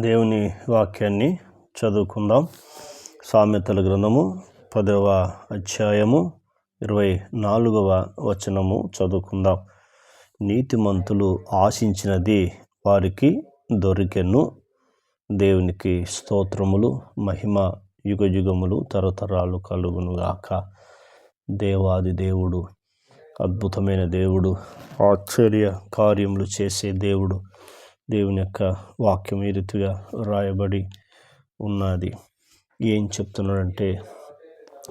దేవుని వాక్యాన్ని చదువుకుందాం. సామెతల గ్రంథము పదవ అధ్యాయము ఇరవై నాలుగవ వచనము చదువుకుందాం. నీతిమంతులు ఆశించినది వారికి దొరికెను. దేవునికి స్తోత్రములు మహిమ యుగ యుగములు తరతరాలు కలుగునుగాక. దేవాది దేవుడు అద్భుతమైన దేవుడు ఆశ్చర్య కార్యములు చేసే దేవుడు దేవుని యొక్క వాక్యం ఈ రీతిగా రాయబడి ఉన్నది. ఏం చెప్తున్నాడంటే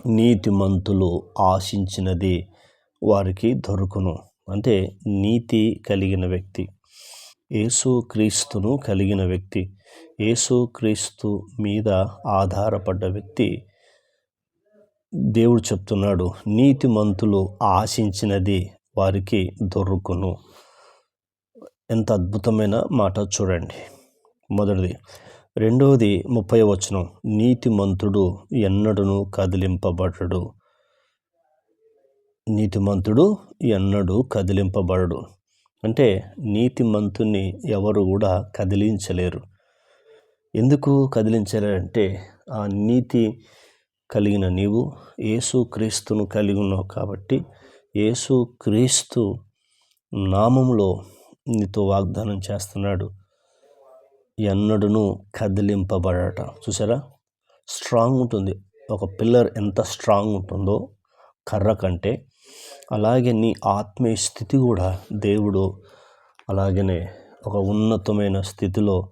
నీతిమంతులు ఆశించినది వారికి దొరుకును. అంటే నీతి కలిగిన వ్యక్తి. యేసు క్రీస్తును కలిగిన వ్యక్తి. యేసు క్రీస్తు మీద ఆధారపడ్డ వ్యక్తి. దేవుడు చెప్తున్నాడు నీతిమంతులు ఆశించినది వారికి దొరుకును. ఎంత అద్భుతమైన మాట చూడండి. మొదటిది రెండవది ముప్పై వచనం నీతిమంతుడు ఎన్నడను కదిలింపబడడు. నీతిమంతుడు ఎన్నడూ కదిలింపబడడు. అంటే నీతిమంతుని ఎవరు కూడా కదిలించలేరు. ఎందుకు కదిలించలేరంటే ఆ నీతి కలిగిన నీవు యేసు క్రీస్తును కలిగి ఉన్నావు కాబట్టి యేసు క్రీస్తు నామంలో నీతో వాగ్దానం చేస్తున్నాడు. ఎన్నడూను కదిలింపబడట. చూసారా స్ట్రాంగ్ ఉంటుంది. ఒక పిల్లర్ ఎంత స్ట్రాంగ్ ఉంటుందో కర్ర కంటే. అలాగే నీ ఆత్మీయ స్థితి కూడా దేవుడు అలాగనే ఒక ఉన్నతమైన స్థితిలో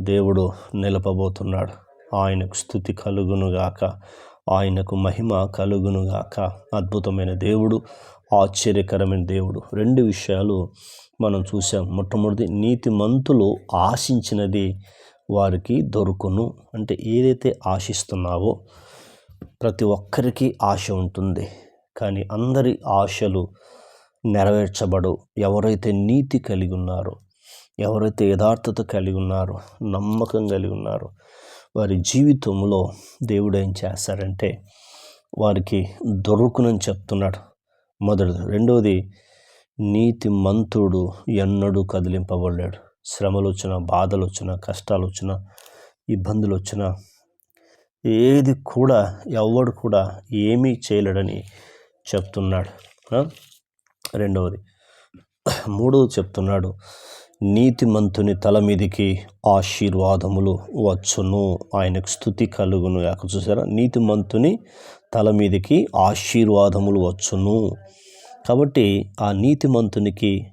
దేవుడు నిలపబోతున్నాడు. ఆయనకు స్థుతి కలుగునుగాక. ఆయనకు మహిమ కలుగునుగాక. అద్భుతమైన దేవుడు ఆశ్చర్యకరమైన దేవుడు. రెండు విషయాలు మనం చూసాం మొట్టమొదటి నీతి మంతులు ఆశించినది వారికి దొరుకును. అంటే ఏదైతే ఆశిస్తున్నావో ప్రతి ఒక్కరికి ఆశ ఉంటుంది. కానీ అందరి ఆశలు నెరవేర్చబడు ఎవరైతే నీతి కలిగి ఉన్నారో ఎవరైతే యథార్థత కలిగి ఉన్నారో నమ్మకం కలిగి ఉన్నారో వారి జీవితంలో దేవుడు ఏం చేస్తారంటే వారికి దొరుకునని చెప్తున్నాడు. మొదటిది. రెండవది నీతి మంతుడు ఎన్నడూ కదిలింపబడ్డాడు శ్రమలు వచ్చిన బాధలు వచ్చినా కష్టాలు వచ్చినా ఇబ్బందులు వచ్చినా ఏది కూడా ఎవడు కూడా ఏమీ చేయలేడని చెప్తున్నాడు. రెండవది. మూడవది చెప్తున్నాడు. నీతిమంతుని తల మీదికి ఆశీర్వాదములు వచ్చును. ఆయనకు స్థుతి కలుగును. యాక చూసారా? నీతిమంతుని తల మీదికి ఆశీర్వాదములు వచ్చును. కాబట్టి ఆ నీతిమంతునికి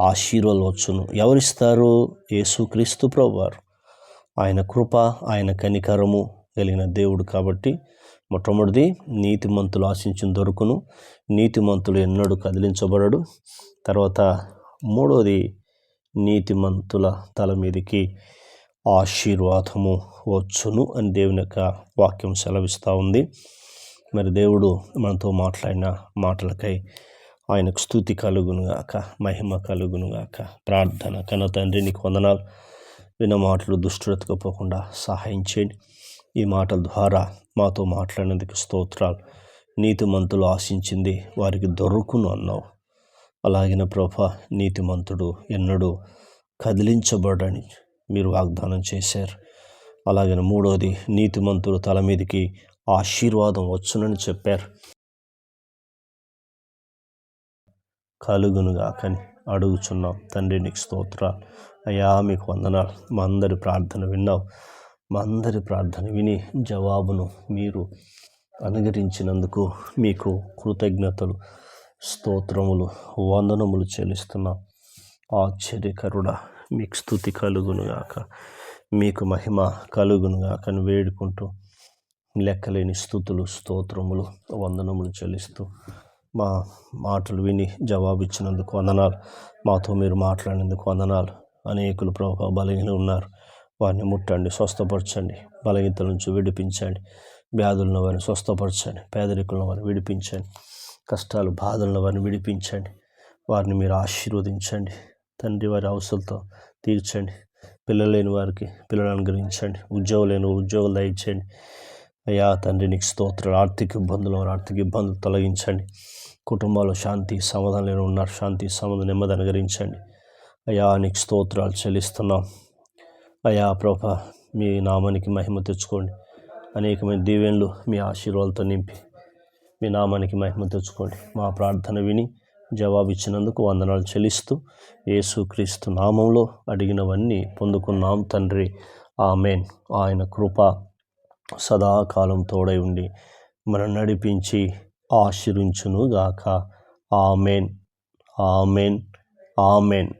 ఆశీర్వాదాలు వచ్చును. ఎవరిస్తారు? యేసుక్రీస్తు ప్రభువారు. ఆయన కృప ఆయన కనికరము కలిగిన దేవుడు కాబట్టి మొట్టమొదటిది నీతిమంతులు ఆశించిన దొరుకును. నీతిమంతులు ఎన్నడూ కదిలించబడడు. తర్వాత మూడోది నీతిమంతుల తల మీదకి ఆశీర్వాదము వచ్చును అని దేవుని యొక్క వాక్యం సెలవిస్తూ ఉంది. మరి దేవుడు మనతో మాట్లాడిన మాటలకై ఆయనకు స్థుతి కలుగునుగాక మహిమ కలుగునుగాక ప్రార్థన కన తండ్రి నీకు వందనాలు. విన్న మాటలు పోకుండా సహాయం చేయండి. ఈ మాటల ద్వారా మాతో మాట్లాడినందుకు స్తోత్రాలు. నీతిమంతులు ఆశించింది వారికి దొరుకును అన్నావు. అలాగిన ప్రభ నీతిమంతుడు ఎన్నడూ కదిలించబడని మీరు వాగ్దానం చేశారు. అలాగే మూడోది నీతిమంతుడు తల మీదకి ఆశీర్వాదం వచ్చునని చెప్పారు. కలుగునుగా కానీ అడుగుచున్నాం. తండ్రి నీకు స్తోత్ర అయ్యా మీకు వందనాలు. మా అందరి ప్రార్థన విన్నావు. మా అందరి ప్రార్థన విని జవాబును మీరు అనుగరించినందుకు మీకు కృతజ్ఞతలు. స్తోత్రములు వందనములు చెల్లిస్తున్నాం. ఆశ్చర్యకరుడ మీకు స్థుతి కలుగునుగాక. మీకు మహిమ కలుగునుగాక అని వేడుకుంటూ లెక్కలేని స్థుతులు స్తోత్రములు వందనములు చెల్లిస్తూ మా మాటలు విని జవాబిచ్చినందుకు వందనాలు. మాతో మీరు మాట్లాడినందుకు వందనాలు. అనేకులు ప్రభావ బలహీన ఉన్నారు. వారిని ముట్టండి స్వస్థపరచండి. బలహీనతల నుంచి విడిపించండి. వ్యాధులను వారిని స్వస్థపరచండి. పేదరికులను వారిని విడిపించండి. కష్టాలు బాధలను వారిని విడిపించండి. వారిని మీరు ఆశీర్వదించండి. తండ్రి వారి అవసరాలతో తీర్చండి. పిల్లలు లేని వారికి పిల్లలు అనుగ్రహించండి. ఉద్యోగం లేని ఉద్యోగాలు దయచేయండి. అయ్యా తండ్రి నీకు స్తోత్రాలు. ఆర్థిక ఇబ్బందులు ఆర్థిక ఇబ్బందులు తొలగించండి. కుటుంబాల్లో శాంతి సమాధానం లేని ఉన్నారు. శాంతి సమాధానం నెమ్మది అనుగ్రహించండి. అయ్యా నీకు స్తోత్రాలు చెల్లిస్తున్నాం. అయ్యా ప్రభ మీ నామానికి మహిమ తెచ్చుకోండి. అనేకమైన దీవెనలు మీ ఆశీర్వాదాలతో నింపి మీ నామానికి మహిమ తెచ్చుకోండి. మా ప్రార్థన విని జవాబు ఇచ్చినందుకు వందనాలు చెల్లిస్తూ యేసుక్రీస్తు నామంలో అడిగినవన్నీ పొందుకున్నాం తండ్రి. ఆమెన్. ఆయన కృప సదాకాలం తోడై ఉండి మనం నడిపించి ఆశీర్వించునుగాక. ఆమెన్. ఆమెన్. ఆమెన్.